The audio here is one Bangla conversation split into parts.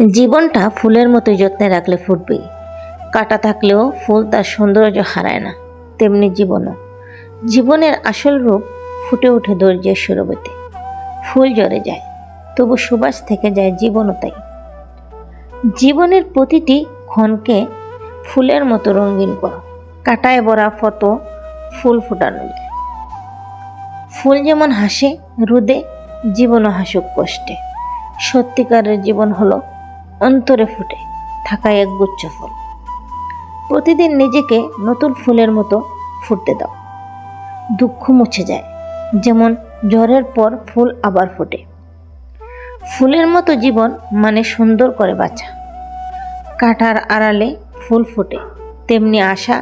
জীবনটা ফুলের মতো যত্নে রাখলে ফুটবেই কাটা থাকলেও ফুল তার সৌন্দর্য হারায় না, তেমনি জীবনও। জীবনের আসল রূপ ফুটে ওঠে ধৈর্যের সুরবতে ফুল ঝরে যায়, তবু সুবাস থেকে যায় জীবনও তাই। জীবনের প্রতিটি ক্ষণকে ফুলের মতো রঙিন করো। কাটায় ভরা ফটো ফুল ফুটানো ফুল যেমন হাসে, রোদে জীবনও হাসুক কষ্টে। সত্যিকারের জীবন হলো অন্তরে ফুটে থাকা এক গুচ্ছ ফুল। প্রতিদিন নিজেকে নতুন ফুলের মতো ফুটতে দাও। দুঃখ মুছে যায়, যেমন জ্বরের পর ফুল আবার ফোটে। ফুলের মতো জীবন মানে সুন্দর করে বাঁচা। কাটার আড়ালে ফুল ফোটে, তেমনি আশা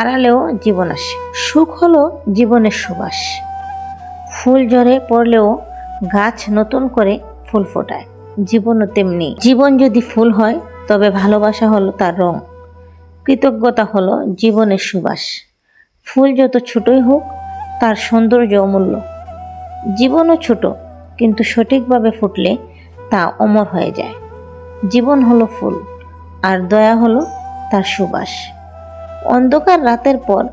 আড়ালেও জীবন আসে। সুখ হলো জীবনের সুবাস। ফুল জ্বরে পড়লেও গাছ নতুন করে ফুল ফোটায়। জীবনও তেমনি। জীবন যদি ফুল হয়, তবে ভালোবাসা হলো তার রং। কৃতজ্ঞতা হলো জীবনের সুবাস। ফুল যত ছোটই হোক, তার সৌন্দর্য অমূল্য। জীবনও ছোট, কিন্তু সঠিকভাবে ফুটলে তা অমর হয়ে যায়। জীবন হলো ফুল, আর দয়া হলো তার সুবাস। অন্ধকার রাতের পর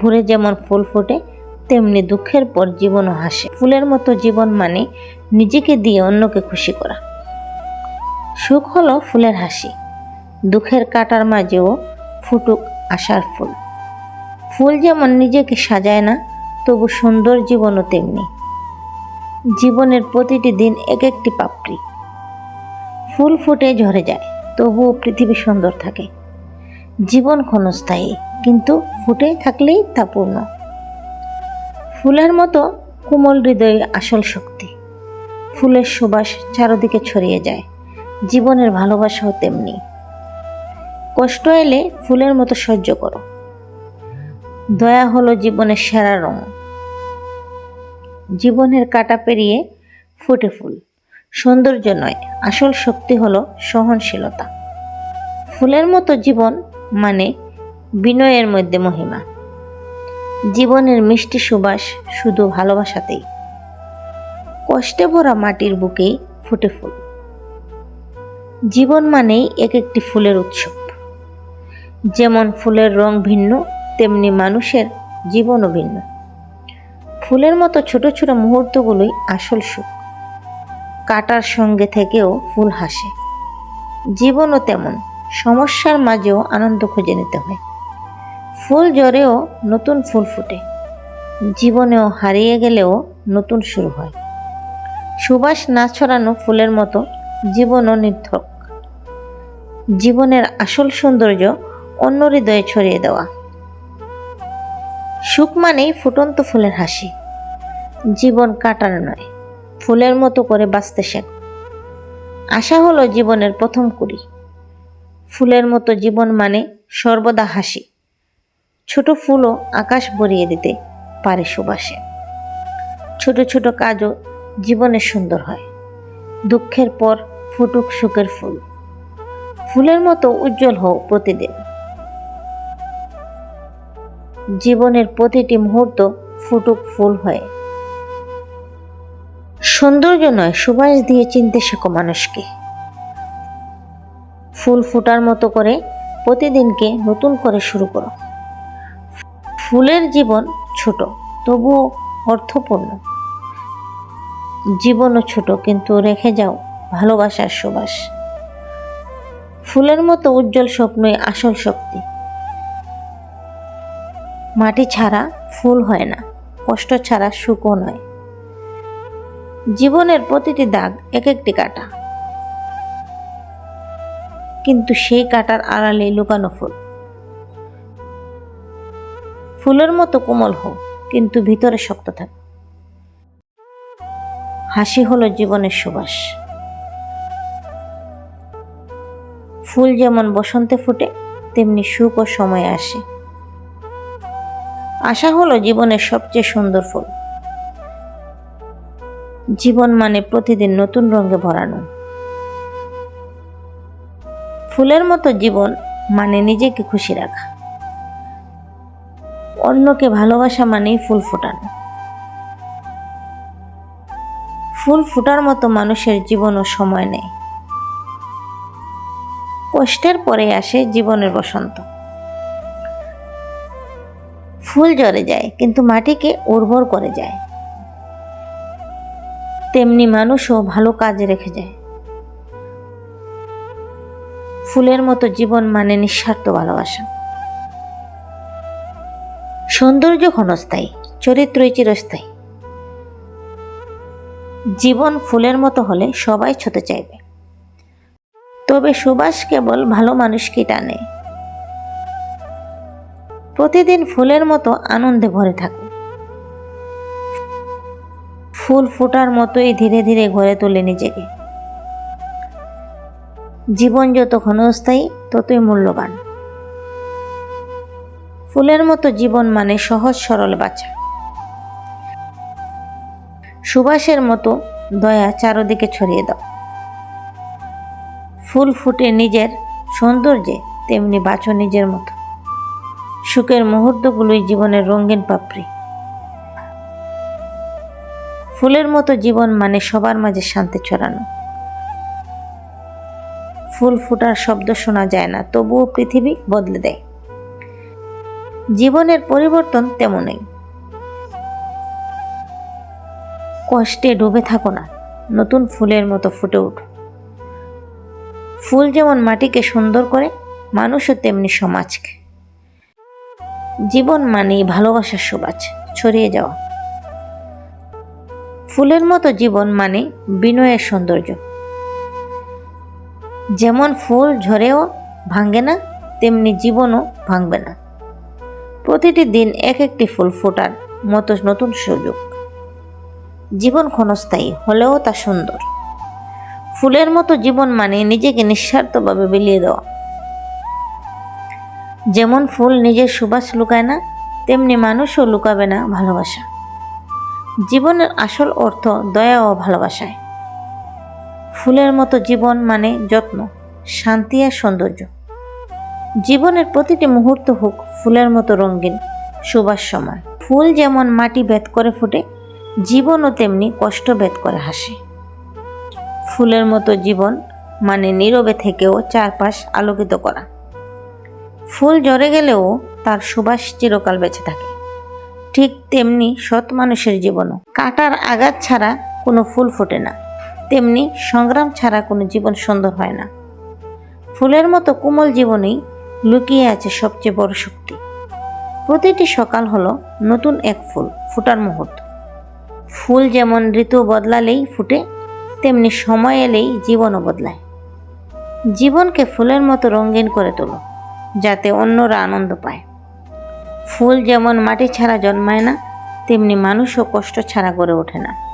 ভোরে যেমন ফুল ফোটে, তেমনি দুঃখের পর জীবনও হাসে। ফুলের মতো জীবন মানে নিজেকে দিয়ে অন্যকে খুশি করা। সুখ হলো ফুলের হাসি। দুঃখের কাটার মাঝেও ফুটুক আশার ফুল। ফুল যেমন নিজেকে সাজায় না, তবু সুন্দর জীবনও তেমনি। জীবনের প্রতিটি দিন এক একটি পাপড়ি। ফুল ফুটে ঝরে যায়, তবুও পৃথিবী সুন্দর থাকে। জীবন ক্ষণস্থায়ী, কিন্তু ফুটে থাকলেই তা পূর্ণ। ফুলের মতো কোমল হৃদয়ে আসল শক্তি। ফুলের সুবাস চারদিকে ছড়িয়ে যায়। জীবনের ভালোবাসাও তেমনি। কষ্ট এলে ফুলের মতো সহ্য করো। দয়া হলো জীবনের সেরা রং। জীবনের কাটা পেরিয়ে ফুটে ফুল। সৌন্দর্য নয়, আসল শক্তি হলো সহনশীলতা। ফুলের মতো জীবন মানে বিনয়ের মধ্যে মহিমা। জীবনের মিষ্টি সুবাস শুধু ভালোবাসাতেই। কষ্টে ভরা মাটির বুকেই ফুটে ফুল। জীবন মানেই এক একটি ফুলের উৎসব। যেমন ফুলের রং ভিন্ন, তেমনি মানুষের জীবনও ভিন্ন। ফুলের মতো ছোট ছোট মুহূর্তগুলোই আসল সুখ। কাটার সঙ্গে থেকেও ফুল হাসে। জীবনও তেমন, সমস্যার মাঝেও আনন্দ খুঁজে নিতে হয়। ফুল জ্বরেও নতুন ফুল ফুটে। জীবনেও হারিয়ে গেলেও নতুন শুরু হয়। সুবাস না ছড়ানো ফুলের মতো জীবনও নির্থক জীবনের আসল সৌন্দর্য অন্য হৃদয়ে ছড়িয়ে দেওয়া। সুখ মানেই ফুটন্ত ফুলের হাসি। জীবন কাটার নয়, ফুলের মতো করে বাঁচতে শেখ। আশা হলো জীবনের প্রথম কুড়ি। ফুলের মতো জীবন মানে সর্বদা হাসি। ছোট ফুলও আকাশ ভরিয়ে দিতে পারে সুবাসে। ছোট ছোট কাজও জীবনে সুন্দর হয়। দুঃখের পর ফুটুক সুখের ফুল। ফুলের মতো উজ্জ্বল হও প্রতিদিন। জীবনের প্রতিটি মুহূর্ত ফুটুক ফুল হয়ে। সৌন্দর্য নয়, সুবাস দিয়ে চিনতে শেখো মানুষকে। ফুল ফুটার মতো করে প্রতিদিনকে নতুন করে শুরু করো। ফুলের জীবন ছোট, তবুও অর্থপূর্ণ। জীবনও ছোট, কিন্তু রেখে যাও, ভালোবাসার সুবাস। ফুলের মতো উজ্জ্বল স্বপ্নই আসল শক্তি। মাটি ছাড়া ফুল হয় না, কষ্ট ছাড়া সুখও নয়। জীবনের প্রতিটি দাগ এক একটি কাটা। কিন্তু সেই কাটার আড়ালে লুকানো ফুল। ফুলের মতো কোমল হোক, কিন্তু ভিতরে শক্ত থাক। হাসি হলো জীবনের সুবাস। ফুল যেমন বসন্তে ফুটে, তেমনি সুখ ও সময় আসে। আশা হলো জীবনের সবচেয়ে সুন্দর ফুল। জীবন মানে প্রতিদিন নতুন রঙে ভরানো। ফুলের মতো জীবন মানে নিজেকে খুশি রাখা। অন্যকে ভালোবাসা মানেই ফুল ফোটানো। ফুল ফোটার মতো মানুষের জীবন ও সময় নেই। কষ্টের পরে আসে জীবনের বসন্ত। ফুল ঝরে যায়, কিন্তু মাটিকে উর্বর করে যায়। তেমনি মানুষও ভালো কাজে রেখে যায়। ফুলের মতো জীবন মানে নিঃস্বার্থ ভালোবাসা। সৌন্দর্য ক্ষণস্থায়ী, চরিত্রই চিরস্থায়ী। জীবন ফুলের মতো হলে সবাই ছুতে চাইবে। তবে সুবাস কেবল ভালো মানুষকে টানে। প্রতিদিন ফুলের মতো আনন্দে ভরে থাকো। ফুল ফোটার মতোই ধীরে ধীরে গড়ে তোলে নিজেকে। জীবন যত ক্ষণস্থায়ী, ততই মূল্যবান। ফুলের মতো জীবন মানে সহজ সরল বাঁচা সুবাসের মতো দয়া চারদিকে ছড়িয়ে দাও। ফুল ফুটে নিজের সৌন্দর্যে তেমনি বাঁচো নিজের মতো। সুখের মুহূর্তগুলোই জীবনের রঙিন পাপড়ি। ফুলের মতো জীবন মানে সবার মাঝে শান্তি ছড়ানো। ফুল ফুটার শব্দ শোনা যায় না, তবুও পৃথিবী বদলে দেয়। জীবনের পরিবর্তন তেমনই। কষ্টে ডুবে থাকো না। নতুন ফুলের মতো ফুটে উঠো। ফুল যেমন মাটিকে সুন্দর করে, মানুষও তেমনি সমাজকে। জীবন মানে ভালোবাসার সুবাস ছড়িয়ে যাওয়া। ফুলের মতো জীবন মানে বিনয়ের সৌন্দর্য। যেমন ফুল ঝরেও ভাঙে না, তেমনি জীবনও ভাঙবে না। প্রতিটি দিন এক একটি ফুল ফোটার মতো নতুন সুযোগ। জীবন ক্ষণস্থায়ী, হলেও তা সুন্দর। ফুলের মতো জীবন মানে নিজেকে নিঃস্বার্থভাবে বিলিয়ে দেওয়া। যেমন ফুল নিজের সুবাস লুকায় না, তেমনি মানুষও লুকাবে না ভালোবাসা। জীবনের আসল অর্থ দয়া ও ভালোবাসায়। ফুলের মতো জীবন মানে যত্ন, শান্তি আর সৌন্দর্য। জীবনের প্রতিটি মুহূর্ত হোক ফুলের মতো রঙিন সুবাস সময় ফুল যেমন মাটি ভেদ করে ফুটে জীবনও তেমনি কষ্ট ভেদ করে হাসে। ফুলের মতো জীবন মানে নীরবে থেকেও চারপাশ আলোকিত করা। ফুল ঝরে গেলেও তার সুবাস চিরকাল বেঁচে থাকে। ঠিক তেমনি সৎ মানুষের জীবনও। কাটার আঘাত ছাড়া কোনো ফুল ফোটে না। তেমনি সংগ্রাম ছাড়া কোনো জীবন সুন্দর হয় না। ফুলের মতো কোমল জীবনেই লুকিয়ে আছে সবচেয়ে বড় শক্তি। প্রতিটি সকাল হলো নতুন এক ফুল, ফুটার মুহূর্ত। ফুল যেমন ঋতু বদলালেই ফুটে, তেমনি সময় এলেই জীবনও বদলায়। জীবনকে ফুলের মতো রঙিন করে তোলো, যাতে অন্যরা আনন্দ পায়। ফুল যেমন মাটি ছাড়া জন্মায় না, তেমনি মানুষও কষ্ট ছাড়া গড়ে ওঠে না।